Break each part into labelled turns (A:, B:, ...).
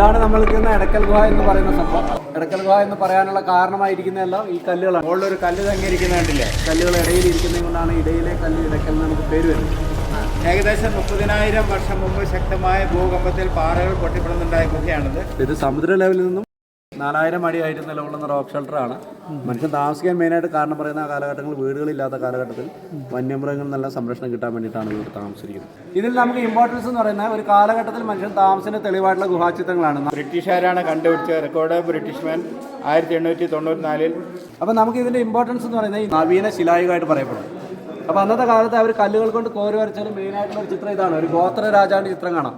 A: ഇതാണ് നമ്മൾക്ക് ഇന്ന് എടക്കൽ ഗുഹ എന്ന് പറയുന്ന സംഭവം. എടക്കൽ ഗുഹ എന്ന് പറയാനുള്ള കാരണമായിരിക്കുന്നതെല്ലാം ഈ കല്ലുകളാണ്.
B: മുകളിൽ ഒരു കല്ല് തങ്ങിയിരിക്കുന്ന കണ്ടില്ലേ?
A: കല്ലുകൾ ഇടയിൽ ഇരിക്കുന്നത് കൊണ്ടാണ് ഇടയിലെ കല്ല് ഇടക്കൽ നമുക്ക് പേര് വരുന്നത്.
B: ഏകദേശം മുപ്പതിനായിരം വർഷം മുമ്പ് ശക്തമായ ഭൂകമ്പത്തിൽ പാറകൾ പൊട്ടിപ്പെടുന്നുണ്ടായ ഗുഹയാണിത്.
A: ഇത് സമുദ്ര ലെവലിൽ നിന്നും നാലായിരം അടി ആയിട്ട് നിലകൊള്ളുന്ന റോക്ക് ഷെൽട്ടറാണ് മനുഷ്യൻ താമസിക്കാൻ മെയിനായിട്ട് കാരണം പറയുന്ന കാലഘട്ടങ്ങൾ കാലഘട്ടങ്ങളിൽ വീടുകളില്ലാത്ത കാലഘട്ടത്തിൽ വന്യമൃഗങ്ങളിൽ നല്ല സംരക്ഷണം കിട്ടാൻ വേണ്ടിയിട്ടാണ് ഇവർ താമസിക്കുന്നത് ഇതിൽ നമുക്ക് ഇമ്പോർട്ടൻസ് എന്ന് പറയുന്ന ഒരു കാലഘട്ടത്തിൽ മനുഷ്യൻ താമസിന് തെളിവായിട്ടുള്ള ഗുഹാചിത്രങ്ങളാണ്.
B: ബ്രിട്ടീഷുകാരാണ് കണ്ടുപിടിച്ച റെക്കോർഡ് ബ്രിട്ടീഷ്മാൻ ആയിരത്തി എണ്ണൂറ്റി തൊണ്ണൂറ്റിനാലിൽ
A: അപ്പോൾ നമുക്ക് ഇതിന്റെ ഇമ്പോർട്ടൻസ് എന്ന് പറയുന്നത് ഈ നവീന ശിലായുഗമായിട്ട് പറയപ്പെടും. അപ്പോൾ അന്നത്തെ കാലത്ത് അവർ കല്ലുകൾ കൊണ്ട് കോരി വരച്ചാലും മെയിനായിട്ടുള്ള ഒരു ചിത്രം ഇതാണ്. ഒരു ഗോത്ര രാജാവിന്റെ ചിത്രം കാണാം.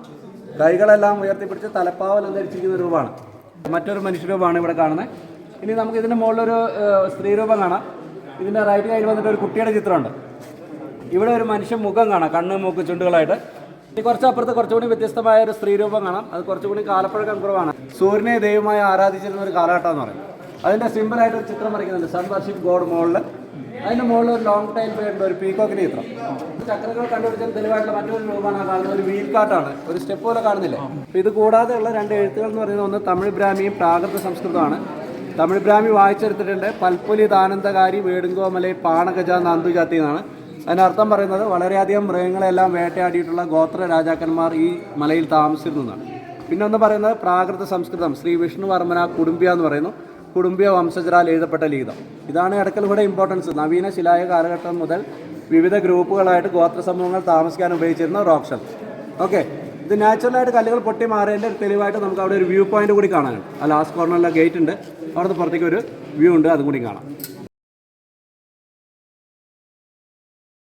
A: കൈകളെല്ലാം ഉയർത്തിപ്പിടിച്ച് തലപ്പാവൽ ധരിച്ചിരിക്കുന്ന രൂപമാണ്. മറ്റൊരു മനുഷ്യരൂപമാണ് ഇവിടെ കാണുന്നത്. ഇനി നമുക്ക് ഇതിന്റെ മുകളിലൊരു സ്ത്രീരൂപം കാണാം. ഇതിന്റെ റൈറ്റ് കയ്യിൽ വന്നിട്ട് ഒരു കുട്ടിയുടെ ചിത്രമുണ്ട്. ഇവിടെ ഒരു മനുഷ്യ മുഖം കാണാം കണ്ണ് മൂക്ക് ചുണ്ടുകളായിട്ട്. ഇനി കുറച്ചപ്പുറത്ത് കുറച്ചുകൂടി വ്യത്യസ്തമായ ഒരു സ്ത്രീരൂപം കാണാം. അത് കുറച്ചുകൂടി കാലപ്പഴക്കം കുറവാണ്. സൂര്യനെ ദൈവമായി ആരാധിച്ചിരുന്ന ഒരു കാലഘട്ടം എന്ന് പറയും. അതിന്റെ സിമ്പിളായിട്ട് ഒരു ചിത്രം വരയ്ക്കുന്നുണ്ട്. സൺ വർഷിപ്പ് ഗോഡ് മുകളിൽ അതിന്റെ മുകളിൽ ഒരു ലോങ് ടൈം പേരുണ്ട് ഒരു പീക്കോക്കിന്റെ ചിത്രം. ചക്രങ്ങൾ കണ്ടുപിടിച്ച തെളിവായിട്ടുള്ള മറ്റൊരു രൂപമാണ് കാണുന്നത്. ഒരു വീൽ കാട്ടാണ് ഒരു സ്റ്റെപ്പ് പോലെ കാണുന്നില്ലേ? അപ്പൊ ഇത് കൂടാതെ ഉള്ള രണ്ട് എഴുത്തുകൾ എന്ന് പറയുന്നത് ഒന്ന് തമിഴ് ബ്രാഹ്മിയും പ്രാകൃത സംസ്കൃതമാണ് തമിഴ് ബ്രാഹ്മി വായിച്ചെടുത്തിട്ടുണ്ട്. പൽപ്പൊലി ദാനന്ദകാരി വേടുങ്കോമലെ പാണഗജ നന്ദുജാതി എന്നാണ്. അതിനർത്ഥം പറയുന്നത് വളരെയധികം മൃഗങ്ങളെല്ലാം വേട്ടയാടിയിട്ടുള്ള ഗോത്ര രാജാക്കന്മാർ ഈ മലയിൽ താമസിച്ചിരുന്നതാണ് പിന്നെ ഒന്ന് പറയുന്നത് പ്രാകൃത സംസ്കൃതം. ശ്രീ വിഷ്ണുവർമ്മന കുടുംബിയ എന്ന് പറയുന്നു. കുടുംബിയ വംശജരാൽ എഴുതപ്പെട്ട ലിഖിതം. ഇതാണ് എടക്കൽഗുടെ ഇമ്പോർട്ടൻസ് നവീന ശിലായ കാലഘട്ടം മുതൽ വിവിധ ഗ്രൂപ്പുകളായിട്ട് ഗോത്ര സമൂഹങ്ങൾ താമസിക്കാൻ ഉപയോഗിച്ചിരുന്ന റോക്ക് ഓപ്ഷൻ ഓക്കെ ഇത് നാച്ചുറലായിട്ട് കല്ലുകൾ പൊട്ടി മാറിയതിന്റെ തെളിവായിട്ട് നമുക്ക് അവിടെ ഒരു വ്യൂ പോയിന്റ് കൂടി കാണാനുണ്ട്. ആ ലാസ്റ്റ് കോർണറിലെ ഗേറ്റ് ഉണ്ട്. അവിടുത്തെ പുറത്തേക്ക് ഒരു വ്യൂ ഉണ്ട്. അതും കൂടി കാണാം.